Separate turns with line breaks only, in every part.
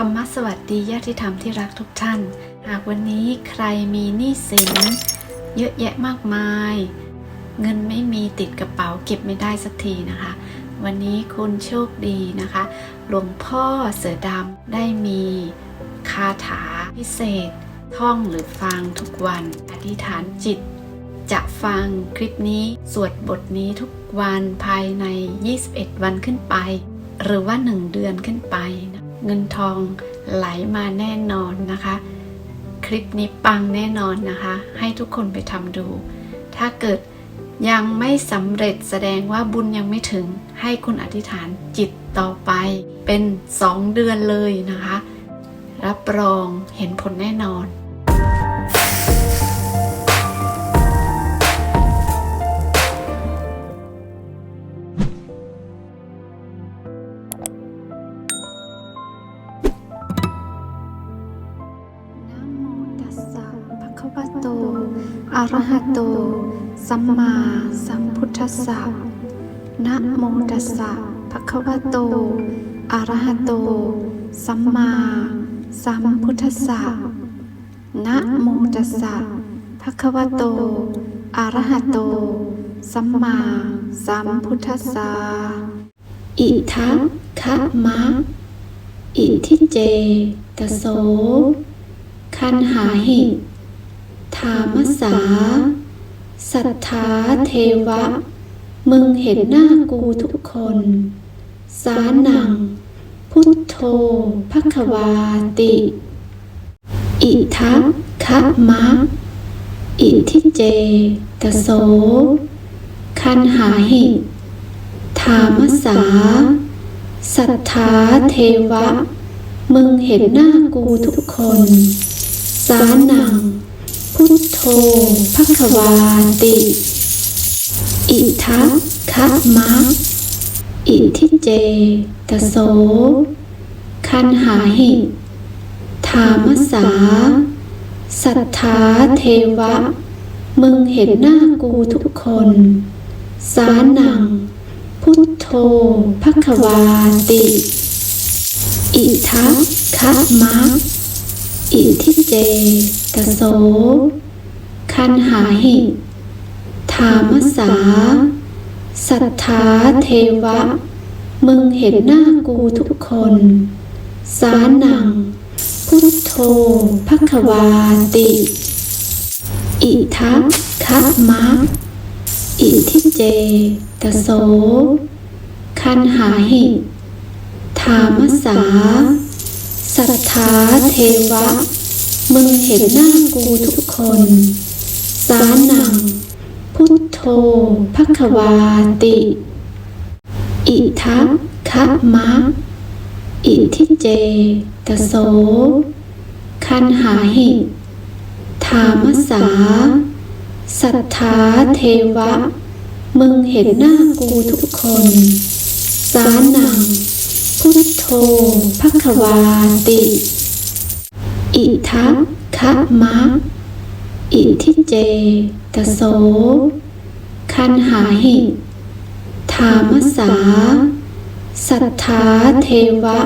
รรมสวัสดีญาติธรรมที่รักทุกท่าน หากวันนี้ใครมีหนี้สินเยอะแยะมากมาย เงินไม่มีติดกระเป๋าเก็บไม่ได้สักทีนะคะ วันนี้คุณโชคดีนะคะ หลวงพ่อเสือดำได้มีคาถาพิเศษ ท่องหรือฟังทุกวัน อธิษฐานจิต จะฟังคลิปนี้สวดบทนี้ทุกวันภายใน 21 วันขึ้นไป หรือว่า 1 เดือนขึ้นไปนะ เงินทองไหลมาแน่นอนนะคะ คลิปนี้ปังแน่นอนนะคะ ให้ทุกคนไปทำดู ถ้าเกิดยังไม่สำเร็จแสดงว่าบุญยังไม่ถึงให้คุณอธิษฐานจิตต่อไปเป็น 2 เดือนเลยนะคะ รับรองเห็นผลแน่นอน สัมมาสัมพุทธัสสะ นะโมตัสสะภะคะวะโต อะระหะโต สัมมาสัมพุทธัสสะ นะโมตัสสะภะคะวะโต อะระหะโต สัมมาสัมพุทธัสสะ อิทัคะมะ อิทิเจตโส คันหาหิ ธามสา สัทธาเทวะ มึงเห็นหน้ากูทุกคน สานัง พุทโธภควาติ อิทัคะมะ อิทิเจตโส คันหาหิธามสา สัทธาเทวะ มึงเห็นหน้ากูทุกคน สานัง พุท โธภควาติ อิทัคะมะอิทิเจตโส คันหาหิธามสา สัทธาเทวะ มึงเห็นหน้ากูทุกคน สานัง พุทโธภควาติ อิทัคะมะอิทิเจตโส คันหาหิธามสา สัทธาเทวะ มึงเห็นหน้ากูทุกคน สานัง พุทโธภควาติ อิทัคะมะอิทิเจตโส คันหาหิธามสา สัทธาเทวะ มึงเห็นหน้ากูทุกคน สานัง พุทโธภควาติ อิทัคะมะ อิทิเจตโส คันหาหิธามสา สัทธาเทวะ มึงเห็นหน้ากูทุกคน สานัง พุทโธภควาติ อิทัคะมะ อิทิเจตโส คันหาหิธามสา สัทธาเทวะ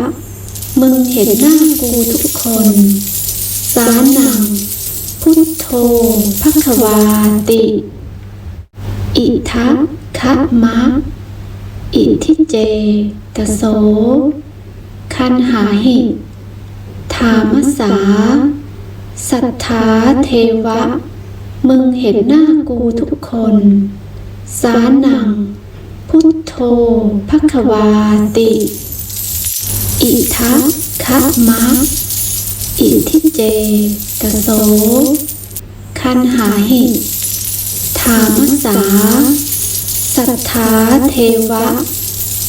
มึงเห็นหน้ากูทุกคน สานัง พุทโธภควาติ อิทัคะมะ อิทิเจตโส คันหาหิธามสา สัทธาเทวะ มึงเห็นหน้ากูทุกคน สานัง พุทโธภควาติ อิทัคะมะอิทิเจตโส คันหาหิธามสา สัทธาเทวะ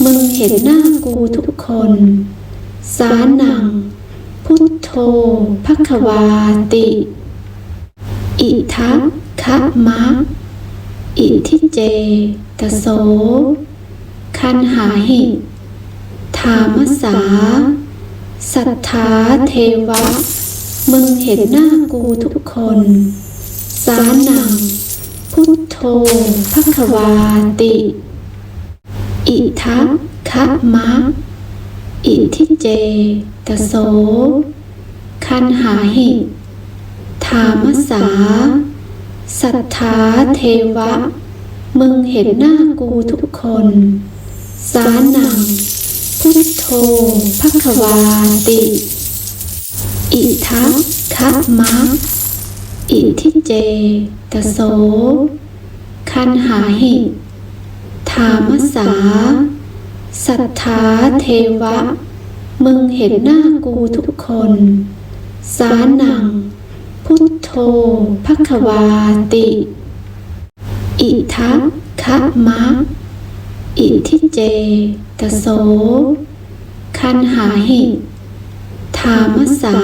มึงเห็นหน้ากูทุกคน สานัง พุทโธภควาติ อิทัคะมะ อิทิเจตโส คันหาหิธามสา สัทธาเทวะ มึงเห็นหน้ากูทุกคน สานัง พุทโธภควาติ อิทัคะมะ อิทิเจ ตโส คันหาหิธามสา สัทธาเทวะ มึงเห็นหน้ากูทุกคน สานัง พุทโธภควาติ อิทัคคะมะอิทิเจ ตโส คันหาหิธามสา สัทธาเทวะ มึงเห็นหน้ากูทุกคน สานัง พุทโธภควาติ อิทัคคะมะ อิทิเจตโส คันหาหิธามสา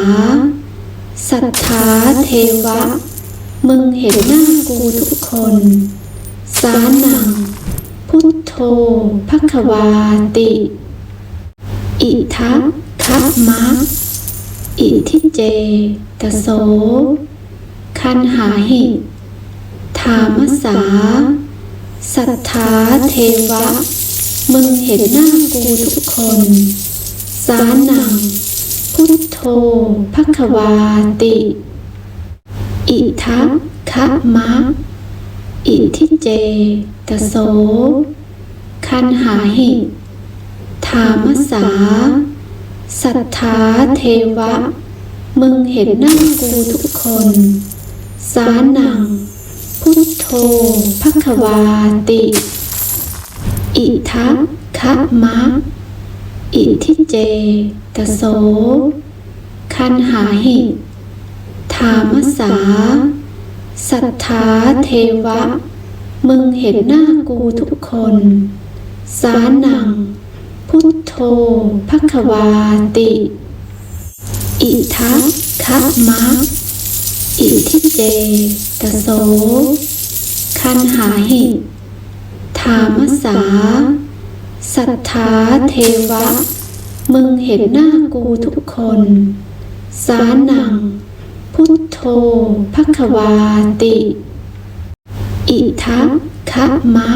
สัทธาเทวะ มึงเห็นหน้ากูทุกคน สานัง พุทโธภควาติ อิทัคคะมะอิทิเจ ตโส คันหาหิธามสา สัทธาเทวะ มึงเห็นหน้ากูทุกคน สานัง พุทโธภควาติ อิทัคคะมะ อิทิเจ ตโส คันหาหิ ธามสา สัทธาเทวะ มึงเห็นหน้ากูทุกคน สานัง พุทโธภควาติ อิทัคคะมะ อิทิเจ ตโส คันหาหิ ธามสา สัทธาเทวะ มึงเห็นหน้ากูทุกคน สานัง พุทโธภควาติ อิทัคคะมะอิทิเจตโส คันหาหิธามสา สัทธาเทวะ มึงเห็นหน้ากูทุกคน สานัง พุท โธภควาติ อิทัคคะมะ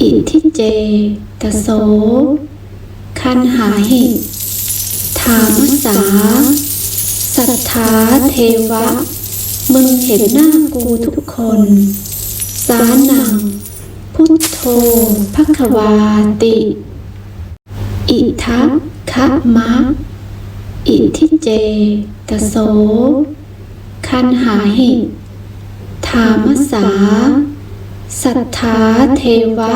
อิทิเจตโส คันหาหิธามสา สัทธาเทวะ มึงเห็นหน้ากูทุกคน สานัง พุทโธภควาติ อิทัคคะมะ อิทิเจตโส คันหาหิ ธามสา สัทธาเทวะ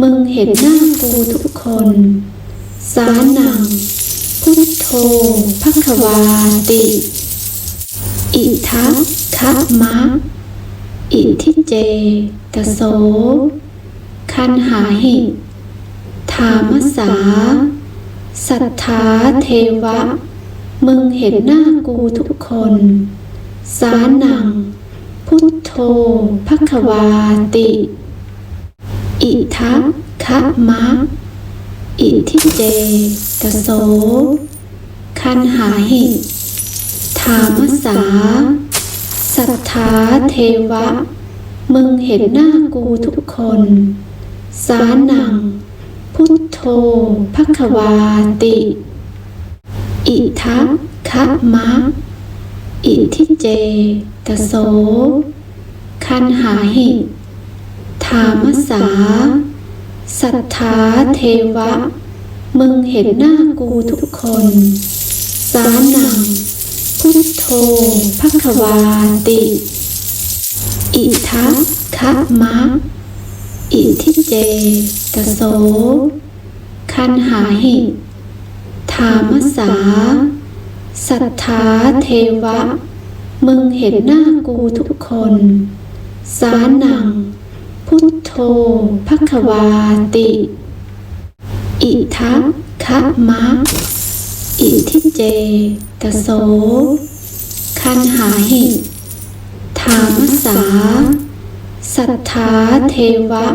มึงเห็นหน้ากูทุกคน สานัง พุทโธภควาติ อิทัคคะมะ อิทิเจตโส คันหาหิ ธามสา สัทธาเทวะมึงเห็นหน้ากูทุกคน สานัง พุทโธภควาติ อิทัคคะมะ อิทิเจตโส คันหาหิธามสา สัทธาเทวะ มึงเห็นหน้ากูทุกคน สานัง พุทโธภควาติ อิทัคคะมะ อิทิเจตโส คันหาหิธามสา สัทธาเทวะ มึงเห็นหน้ากูทุกคน สานัง พุทโธภควาติ อิทัคคะมะ อิทิเจตโส คันหาหิธามสา สัทธาเทวะ มึงเห็นหน้ากูทุกคน สานัง พุทโธภควาติ อิทัคคะมะ อิทิเจตโส คันหาหิธามสา สัทธาเทวะ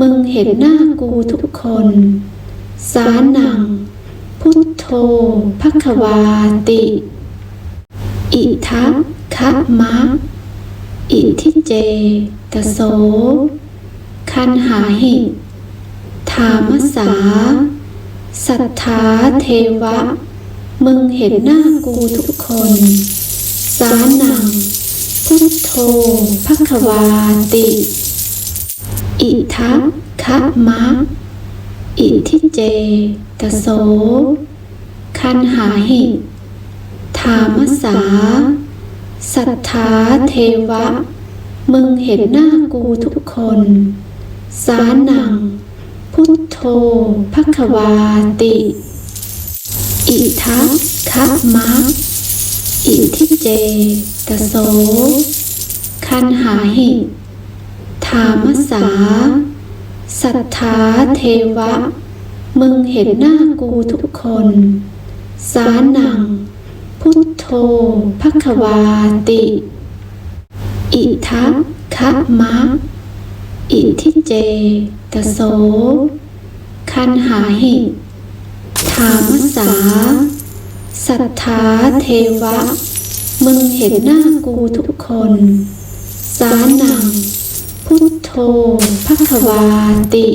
มึงเห็นหน้ากูทุกคน สานัง พุทโธภควาติ อิทัคคะมะ อิทิเจตโส คันหาหิธามสา สัทธาเทวะ มึงเห็นหน้ากูทุกคน สานัง พุทโธภควาติ อิทัคคะมะ อิทิเจตโส คันหาหิธามสา สัทธาเทวะ มึงเห็นหน้ากูทุกคน สานัง พุทโธภควาติ อิทัคคะมะอิทิเจตโส คันหาหิธามสา สัทธาเทวะ มึงเห็นหน้ากูทุกคน สานัง พุทโธภควาติ อิทัคะมะ อิทิเจตโส คันหาหิธามสา สัทธาเทวะ มึงเห็นหน้ากูทุกคน สานัง พุทโธภควาติ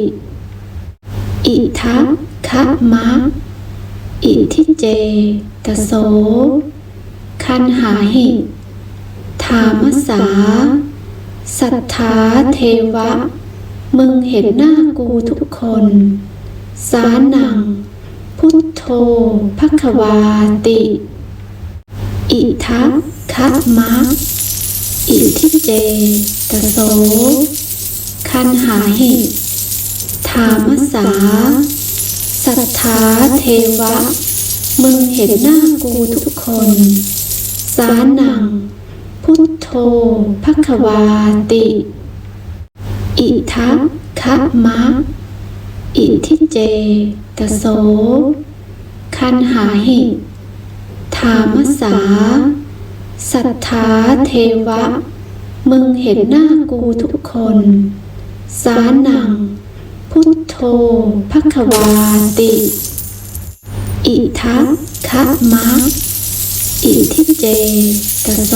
อิทัคคะมะ อิทิเจตโส คันหาหิธามสา สัทธาเทวะ มึงเห็นหน้ากูทุกคน สานัง พุทโธภควาติ อิทัคคะมะ อิทิเจตโส คันหาหิธามสา สัทธาเทวะ มึงเห็นหน้ากูทุกคน สานัง พุทโธภควาติ อิทัคะมะ อิทิเจตโส คันหาหิธามสา สัทธาเทวะ มึงเห็นหน้ากูทุกคน สานัง พุทโธภควาติ อิทัคคะมะอิทิเจตโส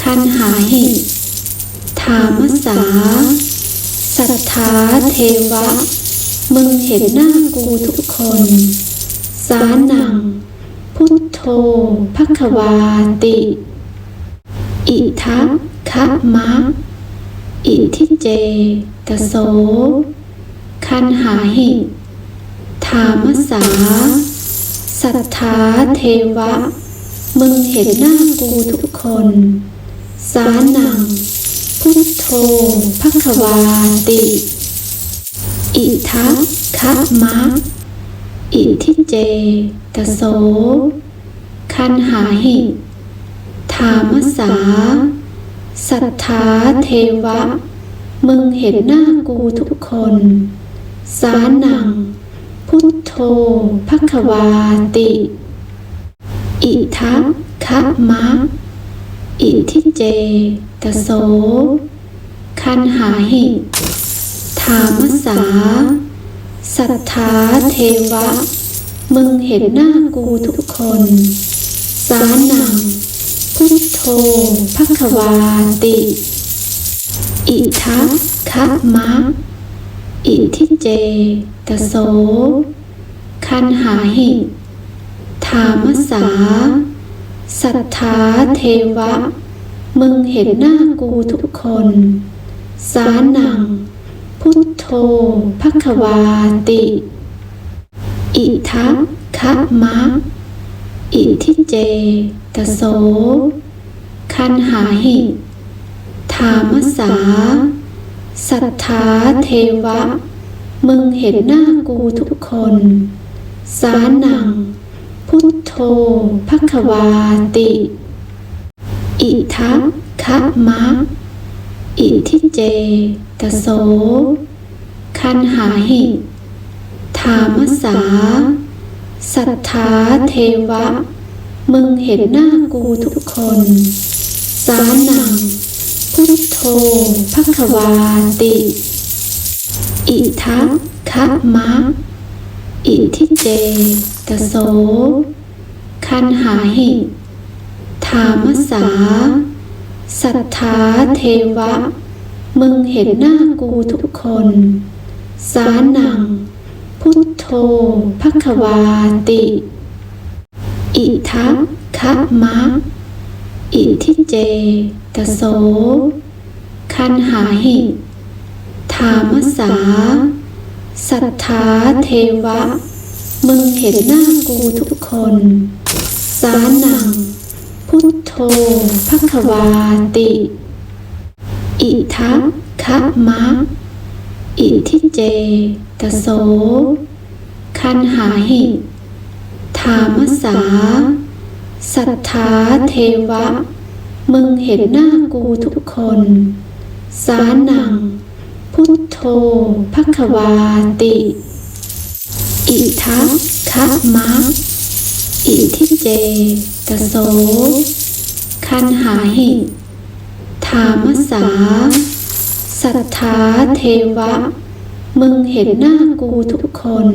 คันหาหิธามสา สัทธาเทวะ มึงเห็นหน้ากูทุกคน สานัง พุทโธภควาติ อิทัคคะมะ อิทิเจตโส คันหาหิ ธามสา สัทธาเทวะ มึงเห็นหน้ากูทุกคน สานัง พุทโธภควาติ อิทัคคะมะ อิทิเจตโส คันหาหิธามสา สัทธาเทวะ มึงเห็นหน้ากูทุกคน สานัง พุทโธภควาติ อิทัคคะมะ อิทิเจตโส คันหาหิธามสา สัทธาเทวะ มึงเห็นหน้ากูทุกคน สานัง พุทโธภควาติ อิทัคคะมะ อิทิเจตโส คันหาหิธามสา สัทธาเทวะ มึงเห็นหน้ากูทุกคน สานัง พุทโธภควาติ อิทัคคะมะ อิทิเจตโส คันหาหิธามสา สัทธาเทวะ มึงเห็นหน้ากูทุกคน สานัง พุทโธภควาติ อิทัคคะมะ อิทิเจ ตโส คันหาหิธามสา สัทธาเทวะ มึงเห็นหน้ากูทุกคน สานัง พุทโธภควาติ อิทัคคะมะ อิทิเจ ตโส คันหาหิธามสา สัทธาเทวะ มึงเห็นหน้ากูทุกคน สานัง พุทโธภควาติ อิทัคคะมะ อิทิเจตโส คันหาหิธามสา สัทธาเทวะ มึงเห็นหน้ากูทุกคน สานัง พุทโธภควาติ อิทัคคะมะ อิทิเจตโส คันหาหิธามสา สัทธาเทวะ มึงเห็นหน้ากูทุกคน สานัง พุทโธภควาติ อิทัคคะมะ อิทิเจตโส คันหาหิธามสา สัทธาเทวะ มึงเห็นหน้ากูทุกคน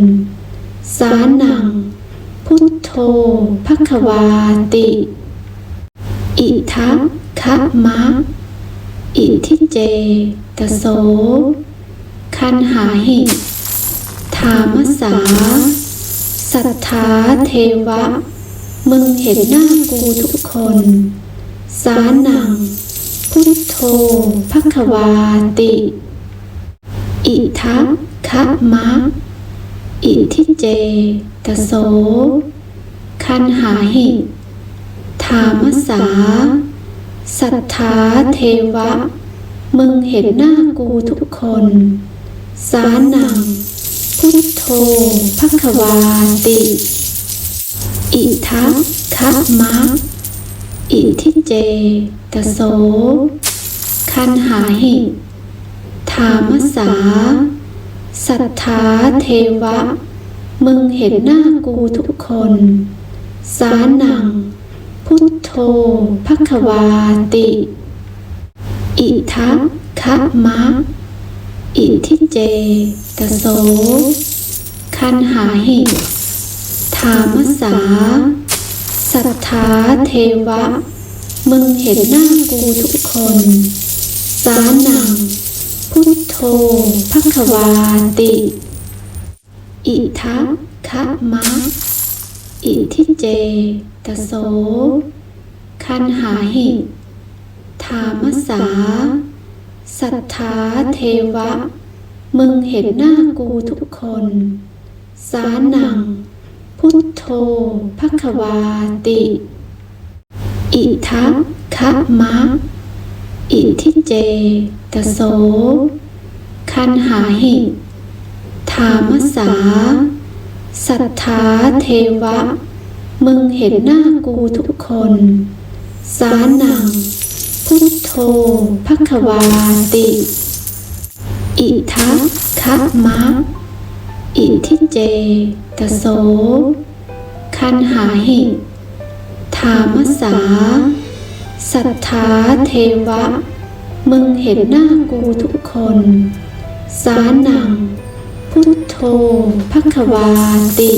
สานัง พุทโธภควาติ อิทัคคะมะ อิทิเจตโส คันหาหิธามสา สัทธาเทวะ มึงเห็นหน้ากูทุกคน สานัง พุทโธภควาติ อิทัคคะมะ อิทิเจตโส คันหาหิธามสา สัทธาเทวะ มึงเห็นหน้ากูทุกคน สานัง พุทโธภควาติ อิทัคคะมะอิทิเจตโส คันหาหิธามสา สัทธาเทวะ มึงเห็นหน้ากูทุกคน สานัง พุทโธภควาติ อิทัคคะมะ อิทิเจตโส คันหาหิธามสา สัทธาเทวะ มึงเห็นหน้ากูทุกคน สานัง พุทโธภควาติ อิทัคคะมะ อิทิเจตโส คันหาหิธามสา สัทธาเทวะ มึงเห็นหน้ากูทุกคน สานัง พุทโธภควาติ อิทัคคะมะ อิทิเจตโส คันหาหิธามสา สัทธาเทวะ มึงเห็นหน้ากูทุกคน สานัง พุทโธภควาติ อิทัคคะมะ อิทิเจตโส คันหาหิธามสา สัทธาเทวะ มึงเห็นหน้ากูทุกคน สานัง พุทโธภควาติ